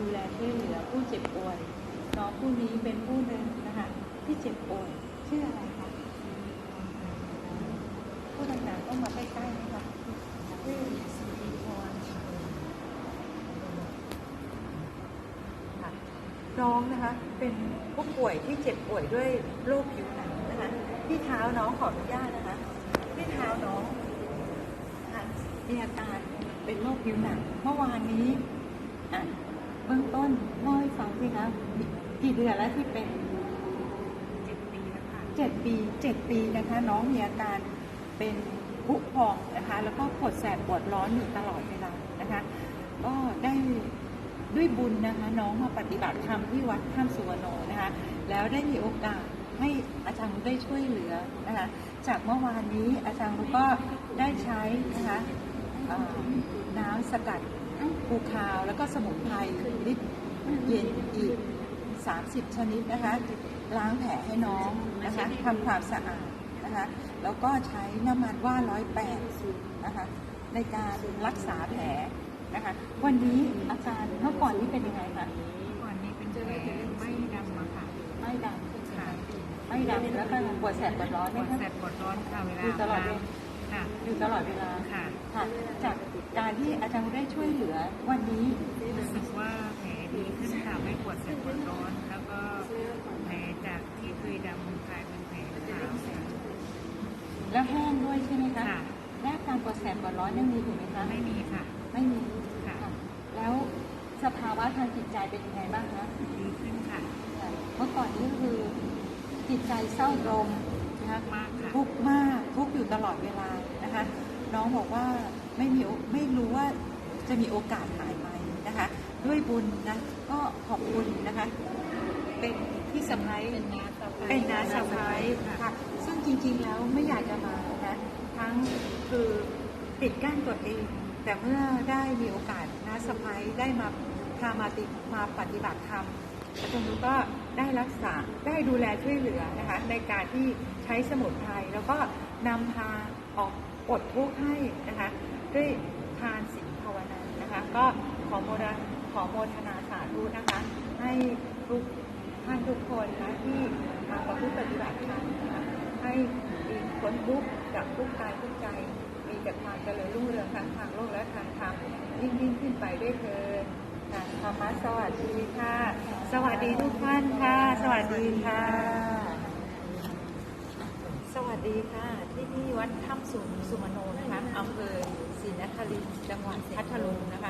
ดูแลช่วยเหลือผู้เจ็บป่วยน้องผู้นี้เป็นผู้หนึ่งนะคะที่เจ็บป่วยชื่ออะไรคะผู้ต่างๆต้องมาใกล้ๆนะคะชื่อสุริพรค่ะน้องนะคะเป็นผู้ป่วยที่เจ็บป่วยด้วยโรคผิวหนังนะคะที่เท้าน้องขออนุญาตนะคะที่เท้าน้องนะคะมีอาการเป็นโรคผิวหนังเมื่อวานนี้อะ บื้องต้นเล่าให้ฟังสิคะกี่เดือนแล้วที่เป็นเจ็ดปีแล้วค่ะเจ็ดปีเจ็ดปีนะคะ น้องมีอาการเป็นผุพองนะคะ แล้วก็ปวดแสบปวดร้อนอยู่ตลอดเวลานะคะ ก็ได้ด้วยบุญนะคะ น้องมาปฏิบัติธรรมที่วัดถ้ำสุวรรณนะคะ แล้วได้มีโอกาสให้อาจารย์ได้ช่วยเหลือนะคะ จากเมื่อวานนี้อาจารย์ก็ได้ใช้นะคะ เอ่อน้ำสกัดภูคาว แล้วก็สมุนไพรลิตรเย็นอีก 30 ชนิดนะคะ ล้างแผลให้น้องนะคะทำความสะอาดนะคะ แล้วก็ใช้น้ำมันว่าร้อยแปดนะคะในการรักษาแผลนะคะ วันนี้อาจารย์เมื่อก่อนนี้เป็นยังไงคะก่อนนี้เป็นแผลไม่ดำอะค่ะไม่ดำค่ะไม่ดำแล้วก็ปวดแสบปวดร้อนปไหมวดคะแสบปวดร้อนค่ะเวลาอยู่ตลอดเวลาค่ะอยู่ตลอดเวลา ค่ะ ค่ะจากการที่อาจารย์ได้ช่วยเหลือวันนี้รู้สึกว่าแผลดีขึ้นค่ะไม่ปวดแสบปวดร้อน แล้วก็แผลจากที่เคยดำกลายเป็นแผลขาวค่ะแล้วแห้งด้วยใช่ไหมคะค่ะและการปวดแสบปวดร้อนยังมีถูกไหมคะไม่มีค่ะ ไม่มีค่ะ แล้วสภาวะทางจิตใจเป็นยังไงบ้างคะดีขึ้นค่ะ เมื่อก่อนนี้คือจิตใจเศร้าตรมนะคะมากค่ะทุกข์มากทุกข์อยู่ตลอดเวลา นะคะน้องบอกว่าไม่มีโอไม่รู้ว่าจะมีโอกาสหายไหมนะคะ ด้วยบุญนะก็ขอบคุณนะคะ เป็นที่สะพ้ายเป็นน้าสะพ้ายเป็นน้าสะพ้ายค่ะค่ะซึ่งจริงๆแล้วไม่อยากจะมานะทั้งคือปิดกั้นตัวเอง แต่เมื่อได้มีโอกาสน้าสะพ้ายได้มาพามาติมาปฏิบัติธรรม อาจารย์นุก็ได้รักษาได้ดูแลช่วยเหลือนะคะในการที่ใช้สมุนไพรแล้วก็นำพาออกปดทุกข์ให้นะคะด้วยทานศีลภาวนานะคะก็ขอโมทนาขอโมทนาสาธุนะคะให้ทุกท่านทุกคนนะที่มาประพฤติปฏิบัติธรรมให้มีพ้นทุกข์จากทุกกายทุกใจ มีแต่ความเจริญรุ่งเรืองทั้งทางโลกและทางธรรมยิ่งยิ่งขึ้นไปด้วยเถิดธรรมะสวัสดีค่ะ สวัสดีทุกท่านค่ะ สวัส ดีค่ะ สวัสดีค่ะ ที่นี่วัดถ้ำสุสุมโนนะคะอำเภอศรีนครินทร์จังหวัดพัทลุงนะคะ